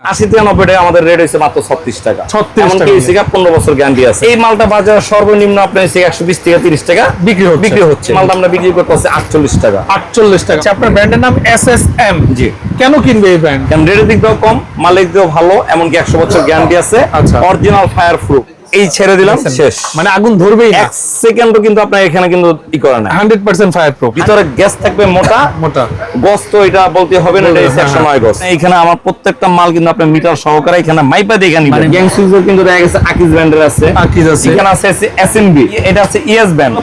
আশি থেকে নব্বই টাকা আমাদের রেট হয়েছে মাত্র ছত্রিশ টাকা। ছত্রিশ টাকা। পনেরো বছর গ্যারান্টি আছে। এই মালটা বাজার সর্বনিম্ন আপনার হচ্ছে একশো বিশ থেকে তিরিশ টাকা। বিক্রি হচ্ছে। বিক্রি হচ্ছে। মালটা আমরা বিক্রি করতে হচ্ছে আটচল্লিশ টাকা। আটচল্লিশ টাকা। আচ্ছা, আপনার ব্র্যান্ডের নাম এস এস এম জি। কেন কিনবে এই ব্র্যান্ড রেটের দিক দিয়েও কম মালের দিকেও ভালো এমনকি একশো বছর গ্যারান্টি আছে। আচ্ছা। অরিজিনাল ফায়ার প্রুফ এই ছেড়ে দিলাম শেষ। মানে আগুন ধরবেই না। এক সেকেন্ডও কিন্তু আপনার এখানে কিন্তু ই করে না। হান্ড্রেড পার্সেন্ট ফায়ার প্রুফ ভিতরে গ্যাস থাকবে মোটা। মোটা। গস তো এটা বলতে হবে না এটা সেকশন হ্যাঁ, গস এখানে আমার প্রত্যেকটা মাল কিন্তু আপনি মিটার সহকারে এখানে মাইপা দিয়ে এখানে মানে- গ্যাং সুইজের কিন্তু দেখা গেছে আকিজ ব্র্যান্ডের আছে। আকিজ আছে। এখানে আছে এসএমবি এটা আছে ইএস ব্যান্ড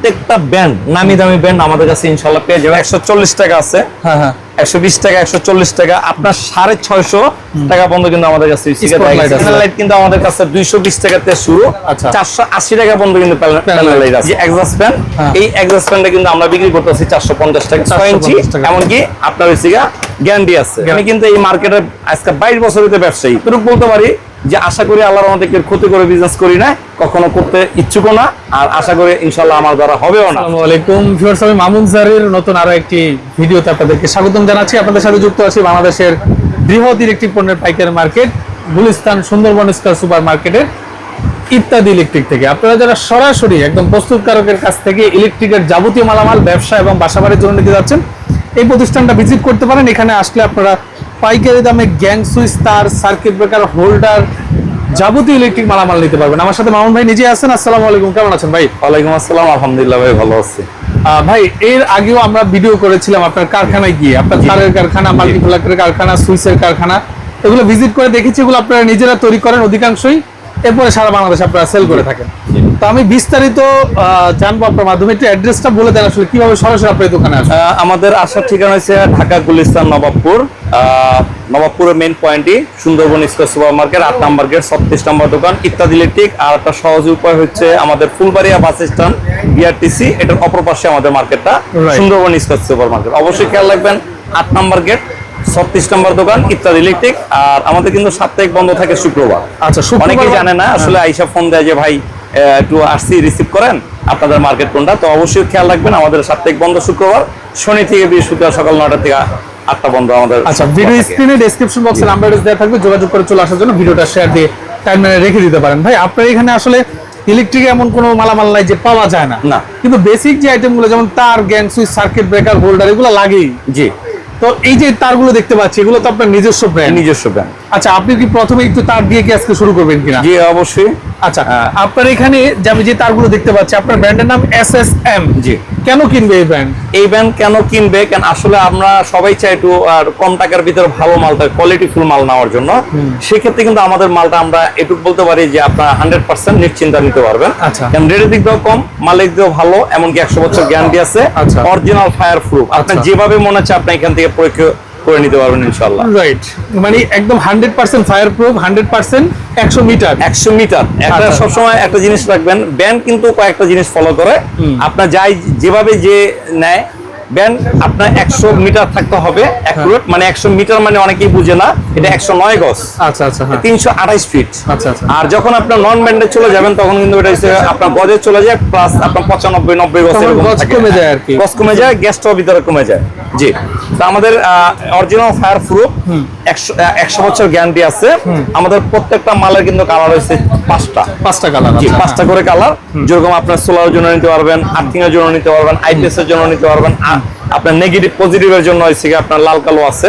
প্রত্যেকটা ব্যান্ড নামি দামি ব্যান্ড আমাদের কাছে ইনশাল্লাহ পেয়ে যাবে। একশো চল্লিশ টাকা আছে। হ্যাঁ হ্যাঁ। একশো বিশ টাকা একশো চল্লিশ টাকা আপনার সাড়ে ছয়শো টাকা পর্যন্ত কিন্তু আমাদের কাছে লাইট কিন্তু আমাদের কাছে দুইশো বিশ টাকাতে শুরু। আচ্ছা। চারশো আশি টাকা পর্যন্ত কিন্তু লাইট আছে। ফ্যান। এই ফ্যানটা কিন্তু আমরা বিক্রি করতেছি চারশো পঞ্চাশ টাকা। ছয় ইঞ্চি এমনকি আপনার হচ্ছে গ্যারান্টি আছে। আমি কিন্তু এই মার্কেটে আজকে বাইশ বছরের ব্যবসায়ী। বলতে পারি। যে আশা করি আল্লাহর আমাদের ক্ষতি করে বিজনেস করি না কখনো করতে ইচ্ছুকও না, আর আশা করি ইনশাল্লাহ আমার দ্বারা হবেও না। আমি মামুন স্যারের নতুন আরও একটি ভিডিওতে আপনাদেরকে স্বাগতম জানাচ্ছি। আপনাদের সাথে যুক্ত আছি বাংলাদেশের বৃহৎ ইলেকট্রিক পণ্যের পাইকারি market Gulistan Sundarban square super মার্কেটের ইত্যাদি ইলেকট্রিক থেকে। আপনারা যারা সরাসরি একদম প্রস্তুতকারকের কাছ থেকে ইলেকট্রিকের যাবতীয় মালামাল, ব্যবসা এবং বাসাবাড়ির জন্য নিতে যাচ্ছেন, এই প্রতিষ্ঠানটা ভিজিট করতে পারেন। এখানে আসলে আপনারা পাইকারি দামে গ্যাং সুইচ তার সার্কিট ব্রেকার হোল্ডার যাবতীয় ইলেকট্রিক মালামাল নিতে পারবেন। আমার সাথে মামুন ভাই নিজে আছেন আসসালামু আলাইকুম কেমন আছেন ভাই? ওয়ালাইকুম আসসালাম আলহামদুলিল্লাহ ভাই ভালো আছি। ভাই এর আগেও আমরা ভিডিও করেছিলাম আপনার কারখানায় গিয়ে। আপনার তারের কারখানা মাল্টিপ্লাকের কারখানা সুইচের কারখানা এগুলো ভিজিট করে দেখেছি এগুলো আপনারা নিজেরা তৈরি করেন অধিকাংশই। এরপরে সারা বাংলাদেশ আপনারা সেল করে থাকেন। তো আমি বিস্তারিত জানব আপনার মাধ্যমে। একটু অ্যাড্রেসটা বলে দেন আসলে কীভাবে সরাসরি আপনার দোকানে আসবে আমাদের আসার ঠিকানা হচ্ছে ঢাকা গুলিস্তান নবাবপুর। নবাবপুরের মেন পয়েন্টই সুন্দরবন স্কোয়ার সুপার মার্কেট আট নাম্বার গেট ছত্রিশ নম্বর দোকান ইত্যাদি ইলেকট্রিক আর একটা সহজ উপায় হচ্ছে আমাদের ফুলবাড়িয়া বাস স্ট্যান্ড বিআরটিসি এটার অপর পাশে আমাদের মার্কেটটা সুন্দরবন স্কোয়ার সুপার মার্কেট অবশ্যই খেয়াল রাখবেন আট নাম্বার গেট ছত্রিশ নম্বর দোকান ইত্যাদি ইলেকট্রিক আর আমাদের কিন্তু সাপ্তাহিক বন্ধ থাকে শুক্রবার। আচ্ছা অনেকেই জানে না আসলে আইসা ফোন দেয় যে ভাই একটু আসছি রিসিভ করেন আপনাদের মার্কেট কোনটা? তো অবশ্যই খেয়াল রাখবেন আমাদের সাপ্তাহিক বন্ধ শুক্রবার শনি থেকে বৃহস্পতিবার সকাল নটা থেকে আটটা বন্ধ আমাদের আচ্ছা ভিডিও স্ক্রিনে ডেসক্রিপশন বক্সে নাম্বার দেওয়া থাকবে যোগাযোগ করে চলে আসার জন্য ভিডিওটা শেয়ার দিয়ে টাইম রেখে দিতে পারেন। ভাই আপনার এখানে আসলে ইলেকট্রিক এমন কোনো মালামাল নাই যে পাওয়া যায় না। না। কিন্তু বেসিক যে আইটেমগুলো যেমন তার gang switch circuit breaker holder এগুলো লাগেই। জি। তো এই যে তারগুলো দেখতে পাচ্ছি এগুলো তো আপনার নিজস্ব ব্র্যান্ড নিজস্ব ব্যাংক আচ্ছা আপনি কি প্রথমে একটু তার দিয়ে কি আজকে শুরু করবেন কিনা? জি অবশ্যই। আচ্ছা। আপনার এখানে যে আমি যে তারগুলো দেখতে পাচ্ছি আপনার ব্র্যান্ডের নাম এস এস এম জি। কেন কিনবে এই ব্র্যান্ড এই ব্যাংক কেন কিনবে? কেন আসলে আমরা সবাই চাই একটু আর কম টাকার ভিতরে ভালো মালটা কোয়ালিটি ফুল মাল নেওয়ার জন্য। সেক্ষেত্রে কিন্তু আমাদের মালটা আমরা এটুকু বলতে পারি যে আপনারা হান্ড্রেড পার্সেন্ট নিশ্চিন্তা নিতে পারবেন। আচ্ছা। কারণ রেটের দিক দিয়েও কম মালিক দিয়েও ভালো এমনকি একশো বছর গ্যারান্টি আছে। আচ্ছা। অরিজিনাল ফায়ার প্রুফ আপনার আচ্ছা। যেভাবে মনে হচ্ছে আপনি এখান থেকে পরীক্ষা করে নিতে পারবেন ইনশাল্লাহ রাইট মানে একদম hundred percent fireproof hundred percent একশো মিটার। একশো মিটার। একটা আচ্ছা। সবসময় একটা জিনিস রাখবেন ব্যান্ড কিন্তু কয়েকটা জিনিস ফলো করে। আপনার যাই যেভাবে যে নেয় ব্যান্ড আপনার একশো মিটার থাকতে হবে অ্যাকুরেট মানে একশো মিটার মানে অনেকেই বুঝে না এটা একশো নয় গজ। আচ্ছা আচ্ছা হ্যাঁ। তিনশো আঠাইশ ফিট আচ্ছা আচ্ছা। আর যখন আপনার নন ব্যান্ডে চলে যাবেন তখন কিন্তু এটা আপনার গজে চলে যায় প্লাস আপনার পঁচানব্বই নব্বই গজ কমে যায় আর কি। গজ কমে যায় গ্যাসটাও ভিতরে কমে যায়। জি। তো আমাদের অরিজিনাল ফায়ার প্রুফ একশো বছর গ্যারান্টি আছে। আমাদের প্রত্যেকটা মালের কিন্তু কালার হয়েছে পাঁচটা। পাঁচটা কালার পাঁচটা করে কালার যেরকম আপনার সোলার জন্য নিতে পারবেন আর্থিং এর জন্য নিতে পারবেন আইপিএস এর জন্য নিতে পারবেন। আপনার নেগেটিভ পজিটিভ এর জন্য গিয়ে আপনার লাল কালো আছে।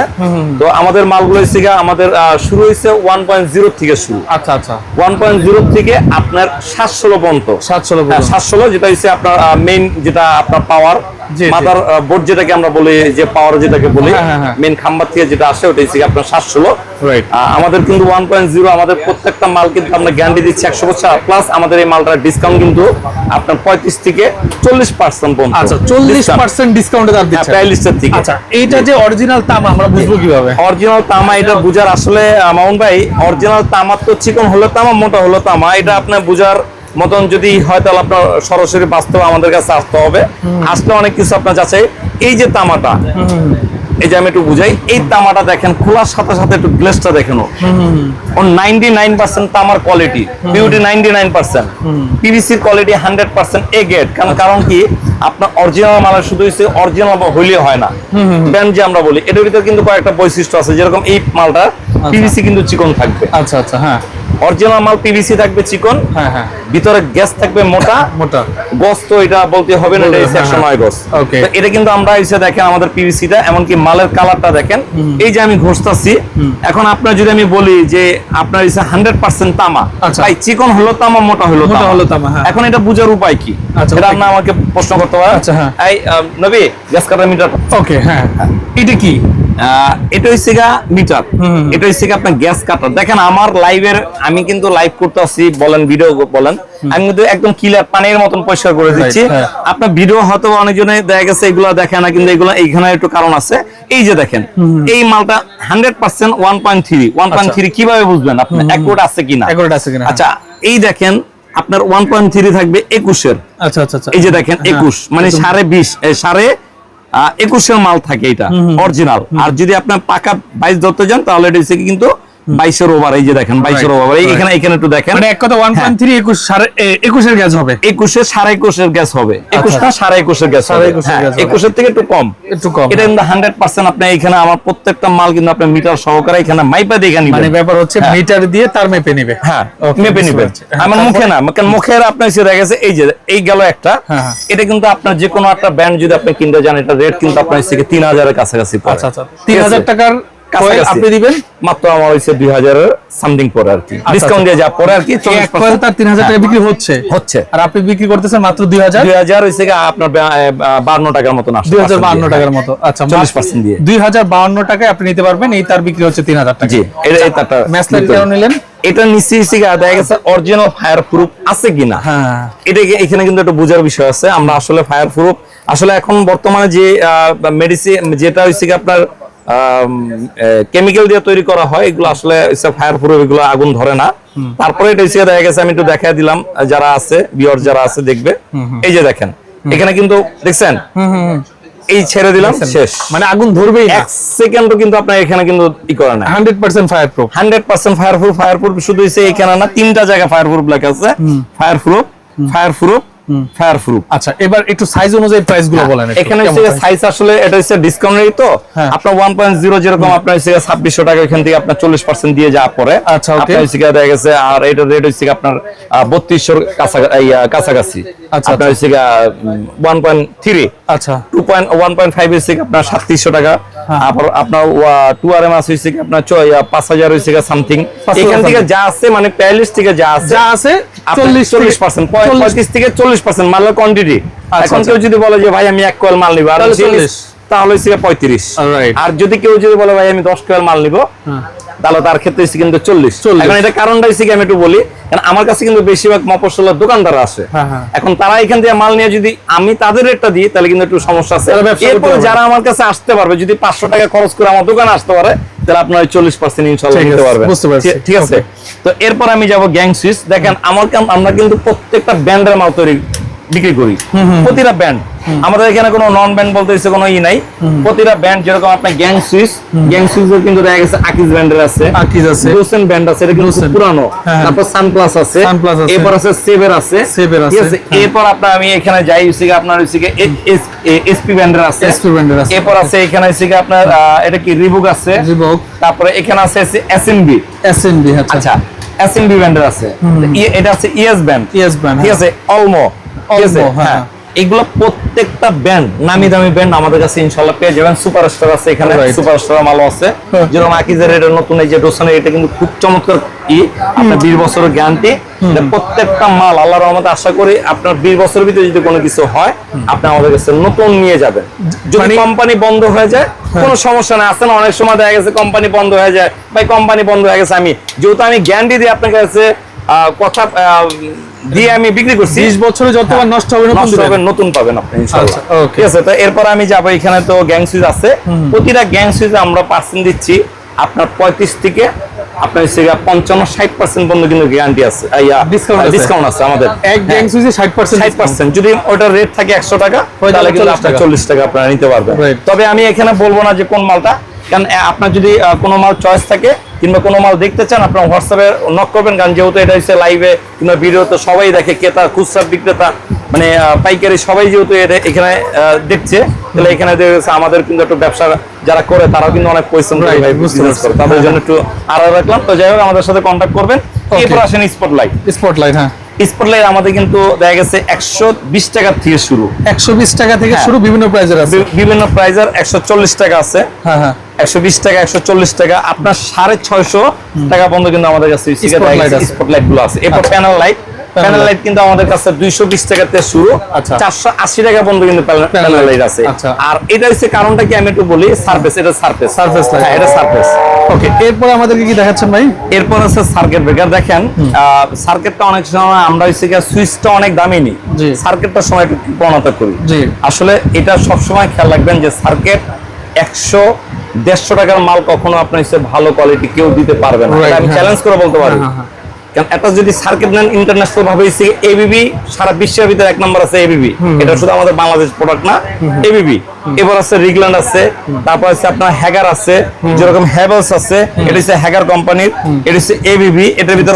তো আমাদের মালগুলো গিয়ে আমাদের শুরু হয়েছে ওয়ান পয়েন্ট জিরো থেকে শুরু। আচ্ছা আচ্ছা। ওয়ান পয়েন্ট জিরো থেকে আপনার সাতশো পর্যন্ত। সাতশো হ্যাঁ, সাতশো যেটা হচ্ছে আপনার মেইন যেটা আপনার পাওয়ার বোর্ড যেটাকে আমরা বলি যে পাওয়ার যেটাকে বলি হ্যাঁ, হ্যাঁ, হ্যাঁ। মেইন খাম্বার থেকে যেটা আসে আপনার সাতশো। আমাদের কিন্তু ওয়ান পয়েন্ট জিরো আমাদের প্রত্যেকটা মাল কিন্তু আমরা গ্যারান্টি দিচ্ছি একশো বছর। প্লাস আমাদের এই মালটার ডিসকাউন্ট কিন্তু আপনার পঁয়ত্রিশ থেকে চল্লিশ পার্সেন্ট পর্যন্ত। আচ্ছা চল্লিশ পার্সেন্ট ডিসকাউন্টে তার দিচ্ছে। থেকে। আচ্ছা এইটা যে অরিজিনাল তাম আমরা বুঝব কীভাবে? অরিজিনাল তামা এটা বুঝার আসলে মামুন ভাই অরিজিনাল তামা তো চিকন হলো তামা মোটা হলো তামা এটা আপনার বুঝার মতন যদি হয় তাহলে আপনার সরাসরি বাস্তবে আমাদের কাছে আসতে হবে। আসলে অনেক কিছু আপনার যাচাই। এই যে তামাটা এই যে আমি একটু বুঝাই এই তামাটা দেখেন খোলার সাথে সাথে একটু গ্লেসটা দেখেন ও নাইনটি নাইন পার্সেন্ট তামার quality beauty ninety nine percent পিভিসির quality hundred percent এ গেট কারণ কারণ কি? আপনার অরিজিনাল মালের শুধু হচ্ছে অরিজিনাল হইলে হয় না। ব্র্যান্ড যে আমরা বলি এটার ভিতরে কিন্তু কয়েকটা বৈশিষ্ট্য আছে যেরকম এই মালটা পিভিসি কিন্তু চিকন থাকবে। আচ্ছা আচ্ছা হ্যাঁ। অরিজিনাল মাল পিভিসি থাকবে চিকন হ্যাঁ হ্যাঁ। ভিতরে গ্যাস থাকবে মোটা। মোটা। গস তো এটা বলতে হবে না এটা বলবে, হচ্ছে হ্যাঁ, একশো নয় গস Okay. তো এটা কিন্তু আমরা এসে দেখেন আমাদের পিভিসিটা এমনকি মালের কালারটা দেখেন। এই যে আমি ঘষতাছি এখন আপনার যদি আমি বলি যে আপনার এসে হান্ড্রেড পার্সেন্ট তামা আচ্ছা। ভাই চিকন হলো তামা মোটা হলো মোটা তামা। হলো তামা, হ্যাঁ। এখন এটা বুঝার উপায় কি? আচ্ছা, এটা আপনি আমাকে প্রশ্ন করতে পারেন। আচ্ছা, হ্যাঁ। এই নবী গ্যাস কাটার মিটার ওকে হ্যাঁ। এটা কি? এটা হচ্ছে গা মিটার। এটা হচ্ছে আপনার গ্যাস কাটার। দেখেন আমার লাইভের আমি কিন্তু লাইভ করতে আসছি বলেন ভিডিও বলেন। আমি কিন্তু একদম ক্লিয়ার পানির মতন পরিষ্কার করে দিচ্ছি। হ্যাঁ। আপনার ভিডিও হয়তো অনেকজনে দেখা গেছে এগুলো দেখে না কিন্তু এগুলো এইখানে একটু কারণ আছে। এই যে দেখেন এই মালটা hundred percent one point three one point three কীভাবে বুঝবেন আপনি? অ্যাকুরেট আছে কিনা? Accurate আছে কিনা, হ্যাঁ। আচ্ছা এই দেখেন আপনার ওয়ান পয়েন্ট থ্রি থাকবে একুশের। আচ্ছা আচ্ছা আচ্ছা। এই যে দেখেন হ্যাঁ, একুশ মানে সাড়ে বিশ সাড়ে একুশের মাল থাকে এটা অরিজিনাল আর যদি আপনার পাকা বাইশ ধরতে যান তাহলে এটা কিন্তু বাইশের ওভার এই যে দেখেন বাইশের ওভার এখানে এখানে একটু দেখেন। মানে এক কথা ওয়ান পয়েন্ট থ্রি একুশ সাড়ে একুশের গ্যাস হবে। একুশের সাড়ে একুশের গ্যাস হবে। একুশটা সাড়ে একুশের গ্যাস আচ্ছা। সাড়ে একুশের হ্যাঁ, গ্যাস। একুশের থেকে একটু কম। একটু কম, এটা কিন্তু হান্ড্রেড পার্সেন্ট আপনি এখানে আমার প্রত্যেকটা মাল কিন্তু আপনার মিটার সহকারে এখানে মাইপা দেখে নিবেন মানে ব্যাপার হচ্ছে হ্যাঁ। মিটার দিয়ে তার মেপে নিবে। হ্যাঁ মেপে নিবেন। পারছি। হ্যাঁ, আমার মুখে না কারণ মুখের আপনার সে দেখা গেছে এই যে এই গেল একটা। হ্যাঁ, হ্যাঁ। এটা কিন্তু আপনার যে কোনো একটা ব্যান্ড যদি আপনি কিনতে যান এটা রেট কিন্তু আপনার থেকে তিন হাজারের কাছাকাছি। আচ্ছা আচ্ছা। তিন হাজার টাকার আপনি দিবেন? মাত্র আমার হয়েছে দুই হাজারের সামথিং পরে আর কি। ডিসকাউন্ট দিয়ে যা পরে আর কি এই এক তার তিন হাজার টাকা বিক্রি হচ্ছে। হচ্ছে। আর আপনি বিক্রি করতেছেন মাত্র দুই হাজার? দুই হাজার হয়েছে গিয়ে আপনার বান্ন টাকার মতন আসছে দুই হাজার percent বাহান্ন দিয়ে। টাকার মতো। আচ্ছা 40% দিয়ে। দুই হাজার বাহান্ন টাকায় আপনি নিতে পারবেন এই তার বিক্রি হচ্ছে তিন হাজার টাকা জি এটা এই তারটা ম্যাচ কেন নিলেন? এটা নিচে দেখা গেছে অরিজিনাল ফায়ার প্রুফ আছে কিনা। হ্যাঁ। এটা এখানে কিন্তু একটা বোঝার বিষয় আছে আমরা আসলে ফায়ার প্রুফ আসলে এখন বর্তমানে যে মেডিসিন যেটা হচ্ছে কি আপনার কেমিক্যাল দিয়ে তৈরি করা হয় এগুলো আসলে ফায়ার প্রুফ এগুলো আগুন ধরে না। তারপরে এটা হচ্ছে দেখা গেছে আমি একটু দেখা দিলাম যারা আছে বিয়র যারা আছে দেখবে। এই যে দেখেন এখানে কিন্তু দেখছেন। এই ছেড়ে দিলাম শেষ। মানে আগুন ধরবেই এক সেকেন্ডও কিন্তু আপনার এখানে কিন্তু ই করে না। Hundred percent fireproof hundred percent fireproof fireproof শুধু এখানে না তিনটা জায়গায় ফায়ার প্রুফ লেখা আছে। ফায়ার প্রুফ ফায়ার প্রুফ আচ্ছা এবার একটু সাইজ অনুযায়ী প্রাইসগুলো বলেন এখানে হচ্ছে সাইজ আসলে এটা হচ্ছে ডিসকাউন্ট রেট তো। হ্যাঁ। আপনার ওয়ান পয়েন্ট জিরো যেরকম আপনার হচ্ছে ছাব্বিশশো টাকা এখান থেকে আপনার চল্লিশ পার্সেন্ট দিয়ে যা পরে আচ্ছা, okay. আপনার হচ্ছে দেখা গেছে আর এটার রেট হচ্ছে আপনার বত্রিশশোর কাছাকাছি। আচ্ছা, আপনার হচ্ছে ওয়ান পয়েন্ট থ্রি আচ্ছা। Two point one point five হচ্ছে আপনার সাতত্রিশশো টাকা। হ্যাঁ। আপনার আপনার টু আর এম হচ্ছে আপনার ছ- ইয়া, পাঁচ হাজার হচ্ছে সামথিং এখান থেকে যা আছে মানে প্যালেস থেকে যা আছে। যা আছে চল্লিশ চল্লিশ চল্লিশ পার্সেন্ট পঁয়ত্রিশ থেকে চল্লিশ পার্সেন্ট মালের কোয়ান্টিটি আচ্ছা, এখন আচ্ছা। কেউ যদি বলে যে ভাই আমি এক কোয়াল মাল নিবো আর চল্লিশ। তাহলে হচ্ছে পঁয়ত্রিশ। আর যদি কেউ যদি বলে ভাই আমি দশ কোয়াল মাল নিবো তাহলে তার ক্ষেত্রে হচ্ছে কিন্তু চল্লিশ। 40 এখন এটা কারণটা হচ্ছে আমি একটু বলি কারণ আমার কাছে কিন্তু বেশিরভাগ মফসলের দোকানদার আছে। হ্যাঁ, হ্যাঁ। এখন তারা এখান থেকে মাল নিয়ে যদি আমি তাদের রেটটা দিই তাহলে কিন্তু একটু সমস্যা আছে। এরপরে যারা আমার কাছে আসতে পারবে যদি পাঁচশো টাকা খরচ করে আমার দোকানে আসতে পারে তাহলে আপনার চল্লিশ পার্সেন্ট ইনশাল্লাহ নিতে পারবেন। ঠিক- আছে? তো এরপর আমি যাব গ্যাং সুইচ দেখেন আমার আমরা কিন্তু প্রত্যেকটা ব্যান্ডের মাল তৈরি বিক্রি করি। প্রতিটা ব্যান্ড আমাদের এখানে কোনো নন ব্যান্ড বলতে হচ্ছে কোনো ই নাই। প্রতিটা ব্যান্ড যেরকম আপনার গ্যাং সুইচ গ্যাং সুইচের কিন্তু দেখা গেছে আকিজ ব্যান্ডের আছে। আকিজ আছে। ডোসেন ব্যান্ড আছে এটা কিন্তু। পুরানো। হ্যাঁ। তারপর সানপ্লাস আছে। এরপর আছে সেভের আছে। সেভের আছে। হ্যাঁ। এরপর আপনার আমি এখানে যাই হচ্ছে কি আপনার হচ্ছে কি এসপি ব্যান্ডের আছে। SP brand এর আছে। এরপর আছে এখানে হচ্ছে আপনার এটা কি রিবুক আছে? রিবুক তারপরে এখানে আছে এসএমবি এসএনবি আচ্ছা। আচ্ছা এসএমবি ব্যান্ডের আছে। এটা আছে ইএস ব্যান্ড ইএস ব্র্যান্ড ঠিক আছে? অলমো হ্যাঁ। হ্যাঁ। এগুলো প্রত্যেকটা ব্যান্ড নামি দামি ব্যান্ড আমাদের কাছে ইনশাআল্লাহ পেয়ে যাবেন। সুপারস্টার আছে এখানে সুপারস্টার মালও আছে। হ্যাঁ। যেরকম আকিজের এটা নতুন এই যে ডোসানের এটা কিন্তু খুব চমৎকার আপনার বিশ বছরের গ্যারান্টি প্রত্যেকটা মাল আল্লাহর রহমতে আশা করি আপনার বিশ বছরের ভিতরে যদি কোনো কিছু হয় আপনি আমাদের কাছে নতুন নিয়ে যাবেন। যদি কোম্পানি বন্ধ হয়ে যায় কোনো সমস্যা নাই। আছে না অনেক সময় দেখা গেছে কোম্পানি বন্ধ হয়ে যায়। ভাই কোম্পানি বন্ধ হয়ে গেছে আমি যেহেতু আমি গ্যারান্টি দিয়ে আপনার কাছে কথা দিয়ে আমি বিক্রি করছি। বিশ বছরে যতবার নষ্ট হবে নতুন নষ্ট হবে নতুন পাবেন আপনি আচ্ছা. ঠিক আছে তো এরপর আমি যাব এখানে তো গ্যাং সুইচ আছে। প্রতিটা গ্যাং সুইচে আমরা পার্সেন্ট দিচ্ছি। আপনার পঁয়ত্রিশ থেকে আপনার পঞ্চান্ন ষাট পার্সেন্ট পর্যন্ত কিন্তু গ্যারান্টি আছে। ডিসকাউন্ট আছে। আমাদের। এক গ্যাং সুইচে ষাট পার্সেন্ট ষাট পার্সেন্ট যদি ওটার রেট থাকে একশো টাকা তাহলে কিন্তু আপনার চল্লিশ টাকা আপনারা নিতে পারবেন। তবে আমি এখানে বলব না যে কোন মালটা কারণ আপনার যদি কোনো মাল চয়েস থাকে কিংবা কোনো মাল দেখতে চান আপনার হোয়াটসঅ্যাপে নক করবেন। কারণ যেহেতু এটা হচ্ছে লাইভে কিংবা ভিডিওতে সবাই দেখে ক্রেতা খুচরা বিক্রেতা মানে পাইকারি সবাই যেহেতু এটা- এখানে দেখছে তাহলে এখানে দেখেছে আমাদের কিন্তু একটু ব্যবসা যারা করে তারাও কিন্তু অনেক পরিশ্রম করে। তাদের জন্য একটু আড়া রাখলাম। তো যাই হোক আমাদের সাথে কন্ট্যাক্ট করবেন. এরপর আসেন স্পটলাইট স্পটলাইট হ্যাঁ। স্পটলাইট আমাদের কিন্তু দেখা গেছে একশো বিশ টাকার থেকে শুরু। একশো বিশ টাকা থেকে হ্যাঁ। শুরু বিভিন্ন প্রাইজের আছে। বিভিন্ন প্রাইজের একশো চল্লিশ টাকা আছে। হ্যাঁ হ্যাঁ। একশো বিশ টাকা একশো চল্লিশ টাকা আপনার সাড়ে ছয়শো টাকা পর্যন্ত কিন্তু আমাদের কাছে স্পটলাইটগুলো আছে। এরপর। প্যানেল লাইট প্যানেল লাইট কিন্তু আমাদের কাছে দুইশো বিশ টাকা থেকে শুরু। আচ্ছা। চারশো আশি টাকা পর্যন্ত কিন্তু প্যানেল লাইট আছে। আচ্ছা। আর এটা হচ্ছে কারণটা কি আমি একটু বলি? সার্ফেস এটা সার্ফেস। হ্যাঁ এটা সার্ফেস ওকে এরপরে আমাদেরকে কি দেখাচ্ছেন ভাই? এরপর আছে সার্কিট ব্রেকার দেখেন সার্কিটটা অনেক সময় আমরা হচ্ছে সুইচটা অনেক দামি নি। জি। সার্কিটটার সময় একটু প্রণতা করি। আসলে এটা সবসময় খেয়াল রাখবেন যে সার্কিট একশো দেড়শো টাকার মাল কখনো আপনার ভালো কোয়ালিটি কেউ দিতে পারবে না। আমি হ্যাঁ। চ্যালেঞ্জ করে বলতে পারি। হ্যাঁ, হ্যাঁ, কারণ একটা যদি সার্কিট নেন ইন্টারন্যাশনাল ভাবে এবিবি সারা বিশ্বের ভিতরে এক নম্বর আছে এবিবি এটা শুধু আমাদের বাংলাদেশ প্রোডাক্ট না এবিবি এবার আছে রিগল্যান্ড আছে তারপর আছে আপনার হ্যাগার আছে যেরকম হ্যাভেলস আছে এটা হচ্ছে হ্যাগার কোম্পানির এটা হচ্ছে এবিবি এটার ভিতর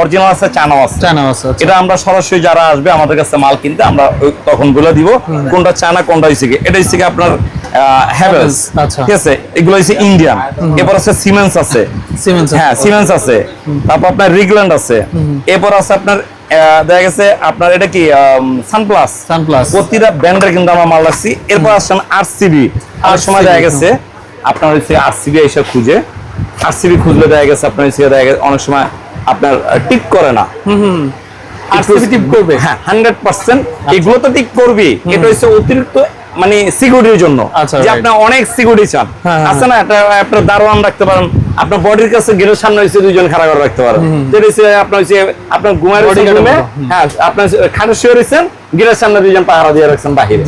অরিজিনাল আছে চানাও আছে। চায়না আছে আচ্ছা। এটা আমরা সরাসরি যারা আসবে আমাদের কাছে মাল কিনতে আমরা তখন বলে দিব কোনটা চায়না কোনটা হচ্ছে কি। এটা হচ্ছে কি আপনার হ্যাভেলস আচ্ছা। ঠিক আছে? এগুলো হচ্ছে ইন্ডিয়ান এরপর আছে সিমেন্স আছে। হ্যাঁ সিমেন্স আছে। তারপর আপনার রিগল্যান্ড আছে। এরপর আছে আপনার দেখা গেছে আপনার এটা কি সানপ্লাস সানপ্লাস প্রতিটা ব্র্যান্ডের কিন্তু আমরা মাল রাখছি। এরপর আসছেন আরসিবি অনেক সময় দেখা গেছে আপনার হচ্ছে আরসিবি এসে খুঁজে। আরসিবি খুঁজলে দেখা গেছে আপনার হচ্ছে দেখা গেছে অনেক সময় আপনার টিক করে না। আরসিবি টিপ করবে? হ্যাঁ পার্সেন্ট এগুলো তো করবি এটা হচ্ছে অতিরিক্ত মানে সিকিউরিটির জন্য। আচ্ছা, যে. আপনি অনেক সিকিউরিটি চান। হ্যাঁ, হ্যাঁ, আছে না? আপনার দারোয়ান রাখতে পারেন। আপনার বডির কাছে গেটের সামনে হচ্ছে দুইজন খাড়া করে রাখতে পারেন যেটা আপনার হচ্ছে আপনার হুম। হ্যাঁ আপনার খাটে শুয়ে রয়েছেন গেটের সামনে দুইজন পাহারা দিয়ে রাখছেন বাহিরে।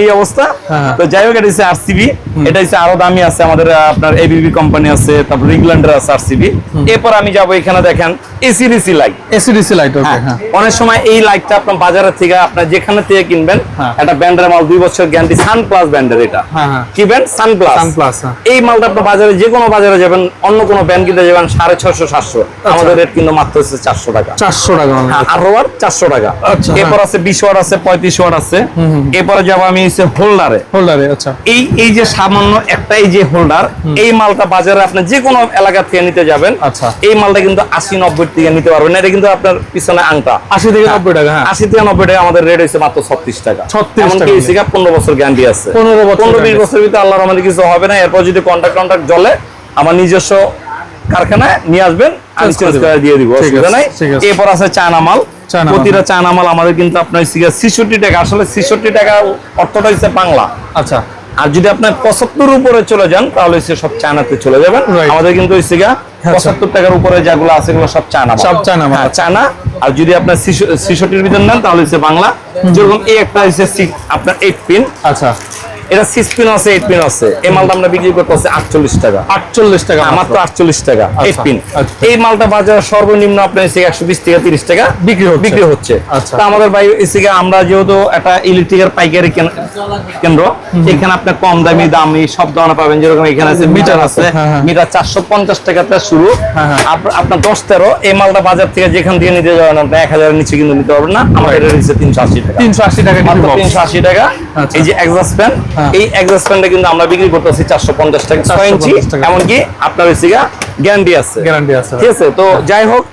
এই অবস্থা। হ্যাঁ। তো যাই হোক এটা হচ্ছে আরসিবি এটা হচ্ছে আরও দামি আছে আমাদের আপনার এবিবি কোম্পানি আছে তারপর রিগল্যান্ডের আছে আরসিবি এরপর আমি যাব এখানে দেখেন AC DC light AC DC light okay হ্যাঁ, হ্যাঁ। অনেক সময় এই লাইটটা আপনার বাজারের থেকে আপনার যেখানে থেকে কিনবেন হ্যাঁ। একটা ব্র্যান্ডের মাল দুই বছর গ্যারান্টি সান প্লাস ব্র্যান্ডের এটা। হ্যাঁ, হ্যাঁ। কি ব্র্যান্ড সান প্লাস সানপ্লাস হ্যাঁ। এই মালটা আপনার বাজারে যে কোনো বাজারে যাবেন অন্য কোনো ব্যান্ড কিনতে যাবেন সাড়ে ছশো সাতশো। আচ্ছা। আমাদের রেট কিন্তু মাত্র হচ্ছে চারশো টাকা। চারশো টাকা। হ্যাঁ, চারশো টাকা। আচ্ছা, এরপর আছে বিশ ওয়াট আছে পঁয়ত্রিশ ওয়াট আছে। এরপরে যাব আমি হচ্ছে হোল্ডারে। হোল্ডারে আচ্ছা। এই এই যে সামান্য একটা এই যে হোল্ডার এই মালটা বাজারে আপনি যে কোনো এলাকা থেকে নিতে যাবেন আচ্ছা। এই মালটা কিন্তু আশি নব্বই থেকে নিতে পারবেন। এটা কিন্তু আপনার পিছনে আংটা। আশি থেকে নব্বই টাকা হ্যাঁ। আশি থেকে নব্বই টাকা আমাদের রেট হচ্ছে মাত্র ছত্রিশ টাকা। 36 এমনকি টাকা। পনেরো বছর গ্যারান্টি আছে। 15 বছর পনেরো বিশ বছর ভিতরে আল্লাহর আমাদের কিছু হবে না। এরপর যদি কন্ট্রাক্ট কন্ট্রাক্ট জলে আমার নিজস্ব কারখানায় নিয়ে আসবেন আমি চেঞ্জ করে দিয়ে দিব অসুবিধা নাই। এরপর আছে চায়না মাল। প্রতিটা চায়না মাল আমাদের কিন্তু আপনার ছিষট্টি টাকা। আসলে ছিষট্টি টাকা অর্থটা হচ্ছে বাংলা। আচ্ছা। আর যদি আপনার পঁচাত্তর উপরে চলে যান তাহলে হচ্ছে সব চায়নাতে চলে যাবেন। আমাদের কিন্তু হচ্ছে গিয়া পঁচাত্তর টাকার উপরে যেগুলো আছে এগুলো সব চায়না সব চায়না। হ্যাঁ, চায়না। আর যদি আপনার ছিষট্টির ভিতর নেন তাহলে হচ্ছে বাংলা। যেরকম এই একটা হচ্ছে আপনার এইট পিন। আচ্ছা। এটা সিক্স পিন আছে এইট পিন আছে এই মালটা আমরা বিক্রি করতে হচ্ছে আটচল্লিশ টাকা আটচল্লিশ টাকা মাত্র। আটচল্লিশ টাকা এইট আচ্ছা, পিন আচ্ছা। এই মালটা বাজার সর্বনিম্ন আপনার হচ্ছে একশো বিশ থেকে তিরিশ টাকা বিক্রি হচ্ছে। বিক্রি হচ্ছে আচ্ছা। তা আমাদের ভাই এসে আমরা যেহেতু একটা ইলেকট্রিকের পাইকারি কেন্দ্র এখানে আপনার কম দামি দামি সব ধরনের পাবেন যেরকম এখানে আছে মিটার আছে হ্যাঁ, হ্যাঁ। মিটার চারশো পঞ্চাশ টাকাতে শুরু হ্যাঁ, হ্যাঁ। আপ- আপনার দশ তেরো এই মালটা বাজার থেকে যেখান থেকে নিতে যাবেন আপনি এক হাজারের নিচে কিন্তু নিতে পারবেন না আমার এটা নিচ্ছে তিনশো আশি টাকা তিনশো আশি টাকা তিনশো আশি টাকা আচ্ছা। এই যে এক্সাস্ট ফ্যান হ্যাঁ। এই এক্সস্ট ফ্যানটা কিন্তু আমরা বিক্রি করতেছি চারশো পঞ্চাশ টাকা ছয় ইঞ্চি 450 টাকা। এমনকি আপনার হচ্ছে গ্যারান্টি আছে। গ্যারান্টি আছে। ঠিক আছে তো যাই হোক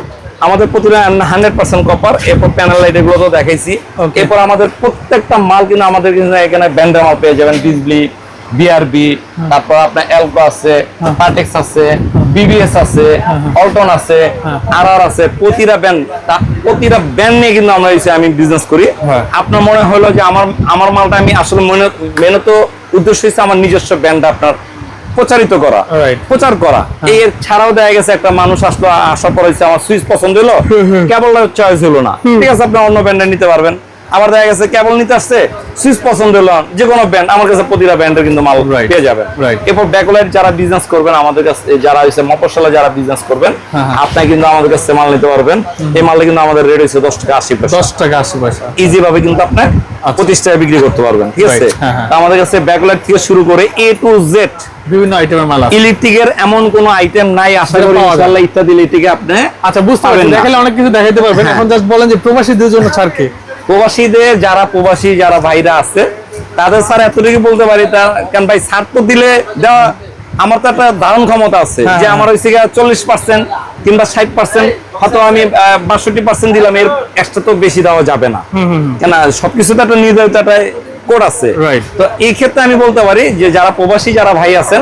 আমাদের প্রতিটা হান্ড্রেড পার্সেন্ট কপার এরপর প্যানেল লাইট এগুলো তো দেখাইছি। এরপর আমাদের প্রত্যেকটা মাল কিন্তু আমাদের কিন্তু এখানে ব্যান্ডের মাল পেয়ে যাবেন ডিজলি বিআরবি তারপর আপনার এলগো আছে পার্টেক্স আছে বিবিএস আছে অল্টন আছে আর আর আছে প্রতিটা ব্যান্ড প্রতিটা ব্যান্ড নিয়ে কিন্তু আমরা এসে আমি বিজনেস করি। হ্যাঁ। আপনার মনে হলো যে আমার আমার মালটা আমি আসলে মনে মেনত উদ্দেশ্য হচ্ছে আমার নিজস্ব ব্যান্ড আপনার প্রচারিত করা প্রচার করা। এর ছাড়াও দেখা গেছে একটা মানুষ আসলো আসার পর হচ্ছে আমার সুইচ পছন্দ হলো কেবল চয়েস হলো না। ঠিক আছে আপনি অন্য ব্র্যান্ডে নিতে পারবেন। আবার দেখা গেছে কেবল নিতে আসছে সুইচ পছন্দ হলো যে কোনো ব্র্যান্ড আমার কাছে প্রতিটা ব্র্যান্ডের কিন্তু মাল পেয়ে যাবেন. এরপর ব্যাকলাইট যারা বিজনেস করবেন আমাদের কাছে যারা হচ্ছে মফসলা যারা বিজনেস করবেন হ্যাঁ, হ্যাঁ। আপনি কিন্তু আমাদের কাছে মাল নিতে পারবেন। এই মালে কিন্তু আমাদের রেট হচ্ছে দশ টাকা আশি পয়সা। দশ টাকা আশি পয়সা। ইজি ভাবে কিন্তু আপনি পঁচিশ টাকা বিক্রি করতে পারবেন ঠিক আছে? হ্যাঁ। তা আমাদের কাছে ব্যাকলাইট থেকে শুরু করে এ টু জেড বিভিন্ন আইটেমের মাল আছে। ইলেকট্রিকের এমন কোন আইটেম নাই আশা করি ইনশাআল্লাহ ইত্যাদি ইলেকট্রিকে আপনি আচ্ছা বুঝতে পারবেন। দেখালে অনেক কিছু দেখাইতে পারবেন। এখন জাস্ট বলেন যে প্রবাসীদের জন্য ছাড় কি? প্রবাসীদের যারা প্রবাসী যারা ভাইরা আছে তাদের স্যার এতটুকু বলতে পারি তা কারণ ভাই ছাড় তো দিলে দেওয়া আমার তো একটা ধারণ ক্ষমতা আছে হ্যাঁ, যে হ্যাঁ। আমার হয়েছে চল্লিশ পার্সেন্ট কিংবা ষাট পার্সেন্ট হয়তো আমি বাষট্টি পার্সেন্ট দিলাম এর এক্সট্রা তো বেশি দেওয়া যাবে না। কেন সবকিছু তো একটা নির্ধারিত একটা কোড আছে। তো এই ক্ষেত্রে আমি বলতে পারি যে যারা প্রবাসী যারা ভাই আছেন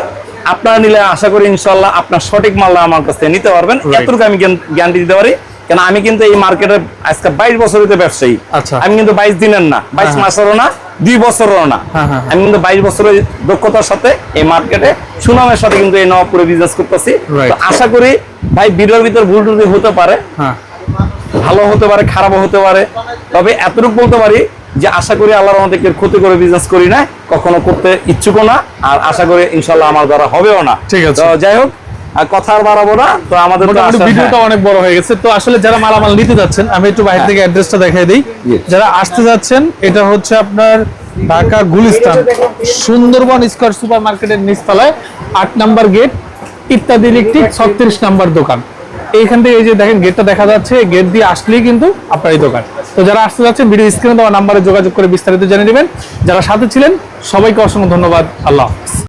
আপনারা নিলে আশা করি ইনশাল্লাহ আপনার সঠিক মালটা আমার কাছ থেকে নিতে পারবেন. এতটুকু আমি গ্যারান্টি দিতে পারি। কেন আমি কিন্তু এই মার্কেটে আজকে বাইশ বছর হইতে ব্যবসায়ী। আচ্ছা। আমি কিন্তু বাইশ দিনের না বাইশ হ্যাঁ, হ্যাঁ। মাসেরও না দুই বছরেরও না। হ্যাঁ, আমি কিন্তু বাইশ বছরের দক্ষতার সাথে এই মার্কেটে সুনামের সাথে কিন্তু এই নবাবপুরে বিজনেস করতেছি। আশা করি ভাই ভিডিওর ভিতর ভুল টুটি হতে পারে ভালো হতে পারে খারাপও হতে পারে। তবে এতটুকু বলতে পারি যে আশা করি আল্লাহর কেউ ক্ষতি করে বিজনেস করি না কখনো করতে ইচ্ছুকও না আর আশা করি ইনশাল্লাহ আমার দ্বারা হবেও না। ঠিক আছে। যাই হোক আর কথা আর বাড়াবো না তো আমাদের তো মোটামুটি আশা- ভিডিওটা হ্যাঁ। অনেক বড় হয়ে গেছে। তো আসলে যারা মালামাল নিতে যাচ্ছেন আমি একটু বাইরে থেকে অ্যাড্রেসটা দেখাই দিই। যারা আসতে যাচ্ছেন এটা হচ্ছে আপনার ঢাকা গুলিস্তান সুন্দরবন স্কয়ার সুপার মার্কেটের নিচতলায় আট নাম্বার গেট ইত্যাদি ইলেকট্রিক ছত্রিশ নাম্বার দোকান। এইখান থেকে এই যে দেখেন গেটটা দেখা যাচ্ছে গেট দিয়ে আসলেই কিন্তু আপনার এই দোকান। তো যারা আসতে যাচ্ছেন ভিডিও স্ক্রিনে দেওয়া নাম্বারে যোগাযোগ করে বিস্তারিত জেনে নেবেন। যারা সাথে ছিলেন সবাইকে অসংখ্য ধন্যবাদ। আল্লাহ